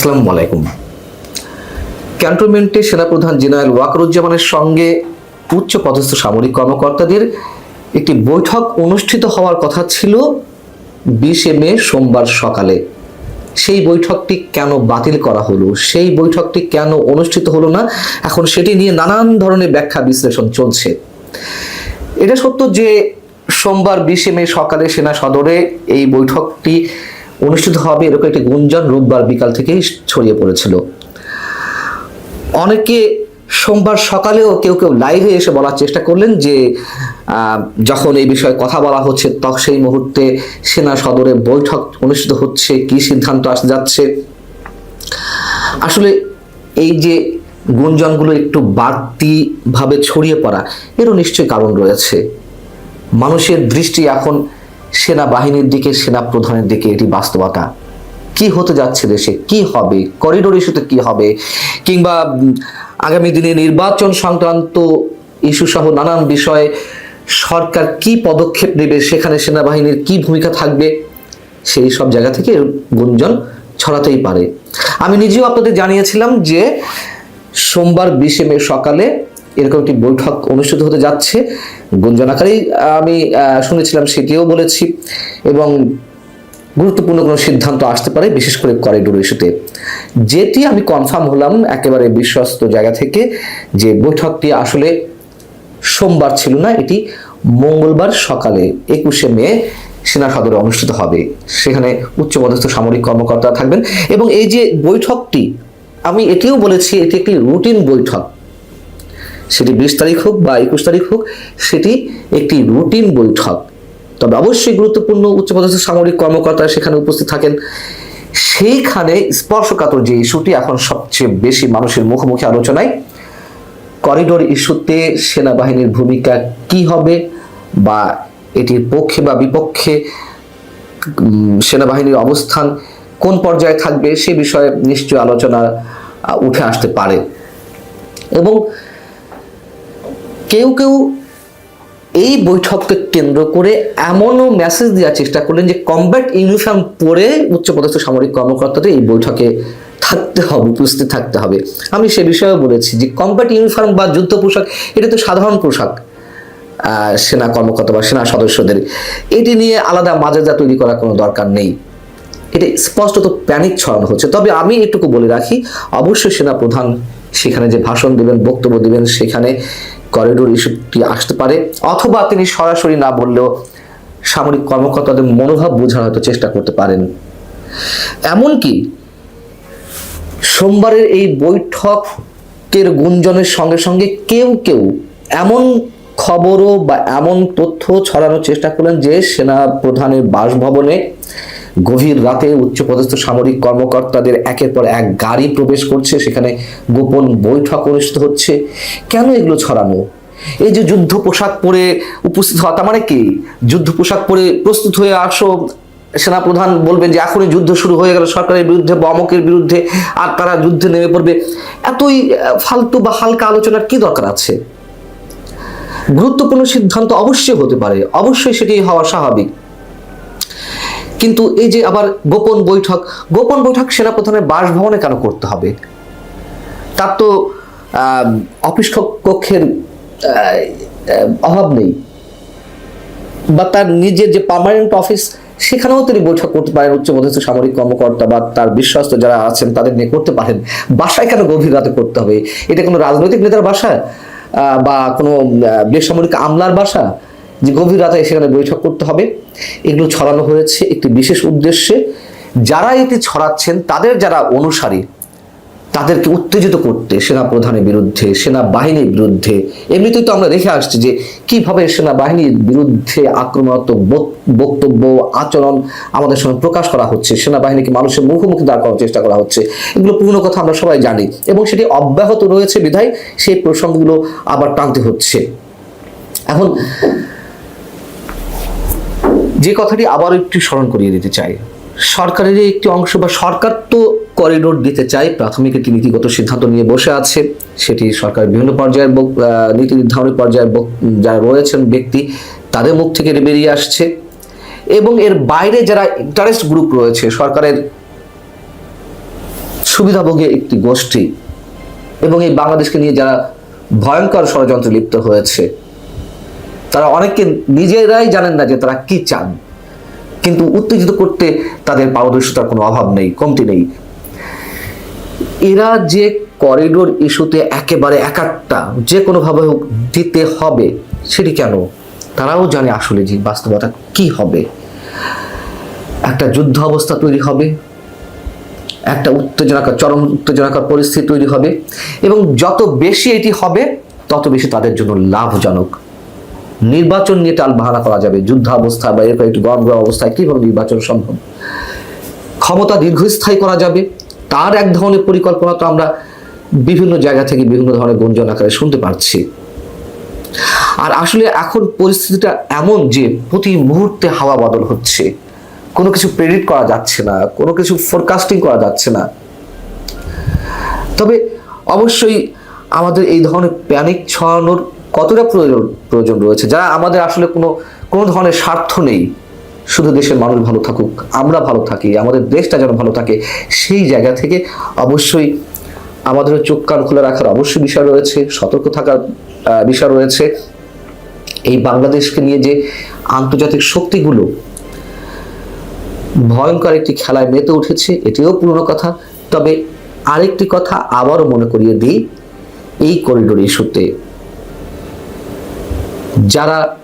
আসসালামু আলাইকুম। ক্যান্টনমেন্টে সেনাপ্রধান জেনারেল ওয়াকরুজ্জামানের সঙ্গে উচ্চ পদস্থ সামরিক কর্মকর্তাদের একটি বৈঠক অনুষ্ঠিত হওয়ার কথা ছিল বিশে মে সোমবার সকালে। সেই বৈঠকটি কেন বাতিল করা হলো? সেই বৈঠকটি কেন অনুষ্ঠিত হলো না? এখন সেটি নিয়ে নানান ধরনের ব্যাখ্যা বিশ্লেষণ চলছে। এটা সত্য যে সোমবার বিশে মে সকালে সেনা সদরে এই বৈঠকটি অনুষ্ঠিত হবে এরকম একটি গুঞ্জন রোববার বিকাল থেকেই ছড়িয়ে পড়েছিল। অনেকে সোমবার সকালেও কেউ কেউ লাইভে এসে বলার চেষ্টা করলেন যে যখন এই বিষয়ে কথা বলা হচ্ছে, তখন সেই মুহূর্তে সেনা সদরে বৈঠক অনুষ্ঠিত হচ্ছে, কি সিদ্ধান্ত আসতে যাচ্ছে? আসলে এই যে গুঞ্জনগুলো একটু বাড়তি ভাবে ছড়িয়ে পড়া, এরও নিশ্চয়ই কারণ রয়েছে। মানুষের দৃষ্টি এখন সেনাবাহিনীর দিকে সেনা প্রধানের দিকে এটি বাস্তবতা। কি হতে যাচ্ছে দেশে? কি হবে? করিডোর ইস্যুতে কি হবে? কিংবা আগামী দিনে নির্বাচন সংক্রান্ত ইস্যু সহ নানান বিষয়ে সরকার কি পদক্ষেপ নেবে? সেখানে সেনাবাহিনীর কি ভূমিকা থাকবে? সেই সব জায়গা থেকে গুঞ্জন ছড়াতেই পারে। আমি নিজেও আপনাদের জানিয়েছিলাম যে সোমবার বিশে মে সকালে এরকম একটি বৈঠক অনুষ্ঠিত হতে যাচ্ছে। গুঞ্জন আকারেই আমি শুনেছিলাম সেটিও বলেছি এবং গুরুত্বপূর্ণ কোনো সিদ্ধান্ত আসতে পারে, বিশেষ করে করিডোর ইস্যুতে যেটি আমি কনফার্ম হলাম একেবারে বিশ্বস্ত জায়গা থেকে যে বৈঠকটি আসলে সোমবার ছিল না, এটি মঙ্গলবার সকালে একুশে মে সেনা সদরে অনুষ্ঠিত হবে। সেখানে উচ্চপদস্থ সামরিক কর্মকর্তা থাকবেন এবং এই যে বৈঠকটি, আমি এটিও বলেছি এটি একটি রুটিন বৈঠক। সেটি বিশ তারিখ হোক বা একুশ তারিখ হোক, সেটি একটি রুটিন বৈঠক। তবে অবশ্যই গুরুত্বপূর্ণ উচ্চপদস্থ সামরিক কর্মকর্তা সেখানে উপস্থিত থাকেন। সেইখানে স্পর্শকাতর যে ইস্যুটি এখন সবচেয়ে বেশি মানুষের মুখোমুখি আলোচনায়, করিডোর ইস্যুতে সেনাবাহিনীর ভূমিকা কি হবে বা এটির পক্ষে বা বিপক্ষে সেনাবাহিনীর অবস্থান কোন পর্যায়ে থাকবে সে বিষয়ে নিশ্চয় আলোচনা উঠে আসতে পারে। এবং কেউ কেউ এই বৈঠককে কেন্দ্র করে এমনও মেসেজ দেওয়ার চেষ্টা করলেন যে কমব্যাট ইউনিফর্ম পরে উচ্চপদস্থ সামরিক কর্মকর্তাদের এই বৈঠকে থাকতে হবে, উপস্থিত থাকতে হবে। আমি সে বিষয়েও বলেছি যে কমব্যাট ইউনিফর্ম বা যুদ্ধ পোশাক, এটা তো সাধারণ পোশাক সেনা কর্মকর্তা বা সেনা সদস্যদের। এটি নিয়ে আলাদা মাজেদা তৈরি করার কোনো দরকার নেই। এটা স্পষ্টত প্যানিক ছড়ানো হচ্ছে। তবে আমি এটুকু বলে রাখি, অবশ্যই সেনা প্রধান সেখানে যে ভাষণ দিবেন, বক্তব্য দিবেন, সেখানে করিডোর ইস্যুটি আসতে পারে, অথবা তিনি সরাসরি না বললেও সামরিক কর্মকর্তাদের মনোভাব বোঝার হয়তো চেষ্টা করতে পারেন। এমনকি সোমবারের এই বৈঠকের গুঞ্জনের সঙ্গে সঙ্গে কেউ কেউ এমন খবরও বা এমন তথ্য ছড়ানোর চেষ্টা করলেন যে সেনা প্রধানের বাসভবনে গভীর রাতে উচ্চপদস্থ সামরিক কর্মকর্তাদের একের পর এক গাড়ি প্রবেশ করছে, সেখানে গোপন বৈঠক অনুষ্ঠিত হচ্ছে। কেন এগুলো ছড়ানো? এই যে যুদ্ধ পোশাক পরে উপস্থিত হওয়া, তার মানে কি? যুদ্ধ পোশাক পরে প্রস্তুত হয়ে আসো, সেনাপ্রধান বলবেন যে এখনই যুদ্ধ শুরু হয়ে গেল, সরকারের বিরুদ্ধে বা বিরুদ্ধে, আর তারা যুদ্ধে নেমে পড়বে? এতই ফালতু বা হালকা আলোচনার কি দরকার আছে? গুরুত্বপূর্ণ সিদ্ধান্ত অবশ্যই হতে পারে, অবশ্যই সেটি হওয়া স্বাভাবিক। কিন্তু এই যে আবার গোপন বৈঠক গোপন বৈঠক সেনাপ্রধানের বাসভবনে কেন করতে হবে? তার তো অফিস কক্ষের অভাব নেই। বা তার নিজের যে পার্মানেন্ট অফিস সেখানেও তিনি বৈঠক করতে পারেন উচ্চপদস্থ সামরিক কর্মকর্তা বা তার বিশ্বস্ত যারা আছেন, তাদের নিয়ে করতে পারেন। বাসায় কেন গভীর রাতে করতে হবে? এটা কোনো রাজনৈতিক নেতার বাসা? বা কোনো বেসামরিক আমলার বাসা? যে গভীর রাতে সেখানে বৈঠক করতে হবে। এগুলো ছড়ানো হয়েছে একটি বিশেষ উদ্দেশ্যে। যারা এটি ছড়াচ্ছেন, তাদের যারা অনুসারী, তাদেরকে উত্তেজিত করতে সেনা প্রধানের বিরুদ্ধে সেনা বাহিনীর বিরুদ্ধে, এমনিতেই তো আমরা দেখে আসছি যে কীভাবে সেনা বাহিনীর বিরুদ্ধে আক্রমণাত্মক বক- বক্তব্য, আচরণ আমাদের সঙ্গে প্রকাশ করা হচ্ছে, সেনাবাহিনীকে মানুষের মুখোমুখি দাঁড় করার চেষ্টা করা হচ্ছে। এগুলো পুরনো কথা আমরা সবাই জানি এবং সেটি অব্যাহত রয়েছে বিধায় সেই প্রসঙ্গগুলো আবার টানতে হচ্ছে। এখন যে কথাটি আবার একটু স্মরণ করিয়ে দিতে চাই। সরকারের একটি অংশ বা সরকার তো করিডোর দিতে চায়, প্রাথমিক একটি নীতিগত সিদ্ধান্ত নিয়ে বসে আছে। সেটি সরকার বিভিন্ন পর্যায়ের নীতি নির্ধারণী পর্যায়ের যারা রয়েছেন ব্যক্তি, তাদের মুখ থেকে বেরিয়ে আসছে। এবং এর বাইরে যারা ইন্টারেস্ট গ্রুপ রয়েছে, সরকারের সুবিধাভোগী একটি গোষ্ঠী এবং এই বাংলাদেশকে নিয়ে যারা ভয়ঙ্কর ষড়যন্ত্রে লিপ্ত হয়েছে তারা অনেকে নিজেরাই জানেন না যে তারা কি চান। কিন্তু উত্তেজিত করতে তাদের পারদর্শিতার কোনো অভাব নেই, কমতি নেই। এরা যে করিডোর ইস্যুতে একেবারে একাত্তা, যে কোনোভাবে হোক দিতে হবে, সেটি কেন? তারাও জানে আসলে যে বাস্তবতা কি হবে। একটা যুদ্ধ অবস্থা তৈরি হবে, একটা উত্তেজনাকর, চরম উত্তেজনাকর পরিস্থিতি তৈরি হবে, এবং যত বেশি এটি হবে, তত বেশি তাদের জন্য লাভজনক। নির্বাচন নিয়ে টাল বাহানা করা যাবে। যুদ্ধাবস্থা বা এরকম একটু গরম অবস্থায় কীভাবে নির্বাচন সম্ভব? ক্ষমতা দীর্ঘস্থায়ী করা যাবে। তার এক ধরনের পরিকল্পনা তো আমরা বিভিন্ন জায়গা থেকে বিভিন্ন ধরনের গুঞ্জন আকারে শুনতে পাচ্ছি। আর আসলে এখন পরিস্থিতিটা এমন যে প্রতি মুহূর্তে হাওয়া বদল হচ্ছে। কোনো কিছু প্রেডিক্ট করা যাচ্ছে না, কোনো কিছু ফোরকাস্টিং করা যাচ্ছে না। তবে অবশ্যই আমাদের এই ধরনের প্যানিক ছড়ানোর কতটা প্রয়োজন প্রয়োজন রয়েছে? যারা আমাদের আসলে কোনো কোনো ধরনের স্বার্থ নেই, শুধু দেশের মানুষ ভালো থাকুক, আমরা ভালো থাকি, আমাদের দেশটা যেন ভালো থাকে, সেই জায়গা থেকে অবশ্যই আমাদের চোখ কান খুলে রাখার অবশ্যই বিষয় রয়েছে, সতর্ক থাকার বিষয় রয়েছে। এই বাংলাদেশকে নিয়ে যে আন্তর্জাতিক শক্তিগুলো ভয়ঙ্কর একটি খেলায় মেতে উঠেছে, এটিও পুরনো কথা। তবে আরেকটি কথা আবারও মনে করিয়ে দিই, এই করিডোর ইস্যুতে যারা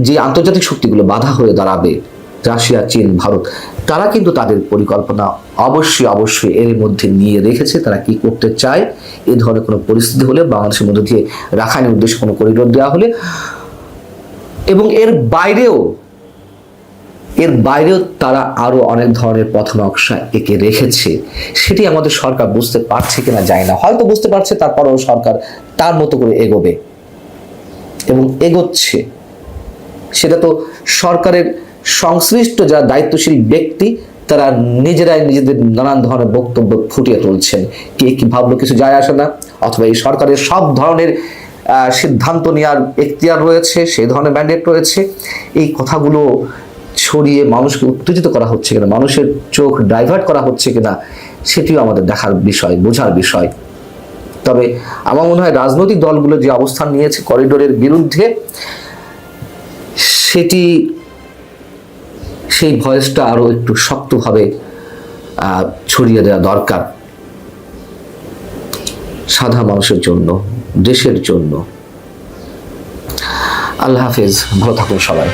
যে আন্তর্জাতিক শক্তিগুলো বাধা হয়ে দাঁড়াবে, রাশিয়া, চীন, ভারত, তারা কিন্তু তাদের পরিকল্পনা অবশ্যই অবশ্যই এর মধ্যে নিয়ে রেখেছে। তারা কি করতে চায়? এ ধরনের কোনো পরিস্থিতি হলে বাংলাদেশের মধ্যে দিয়ে রাখাইনের উদ্দেশ্যে কোনো করিডোর দেওয়া হলে এবং এর বাইরেও এর বাইরেও তারা আরও অনেক ধরনের পথ নকশা এঁকে রেখেছে। সেটি আমাদের সরকার বুঝতে পারছে কিনা যায় না। হয়তো বুঝতে পারছে, তারপরেও সরকার তার মতো করে এগোবে। এবং এগোচ্ছে। সেটা তো সরকারের সংশ্লিষ্ট যারা দায়িত্বশীল ব্যক্তি, তারা নিজেরাই নিজেদের নানান ধরনের বক্তব্য ফুটিয়ে তুলছেন। কে কি ভাবলো কিছু যায় আসে না, অথবা এই সরকারের সব ধরনের সিদ্ধান্ত নেওয়ার এখতিয়ার রয়েছে সেই ধরনের ম্যান্ডেট রয়েছে। এই কথাগুলো ছড়িয়ে মানুষকে উত্তেজিত করা হচ্ছে কিনা, মানুষের চোখ ডাইভার্ট করা হচ্ছে কিনা, সেটিও আমাদের দেখার বিষয়, বোঝার বিষয়। তবে আমার মনে হয় রাজনৈতিক দলগুলো যে অবস্থান নিয়েছে করিডোরের বিরুদ্ধে, সেটি, সেই ভয়েসটা আরও একটু শক্তভাবে ছড়িয়ে দেওয়া দরকার সাধা মানুষের জন্য, দেশের জন্য। আল্লাহ হাফেজ, ভালো থাকুন সবাই।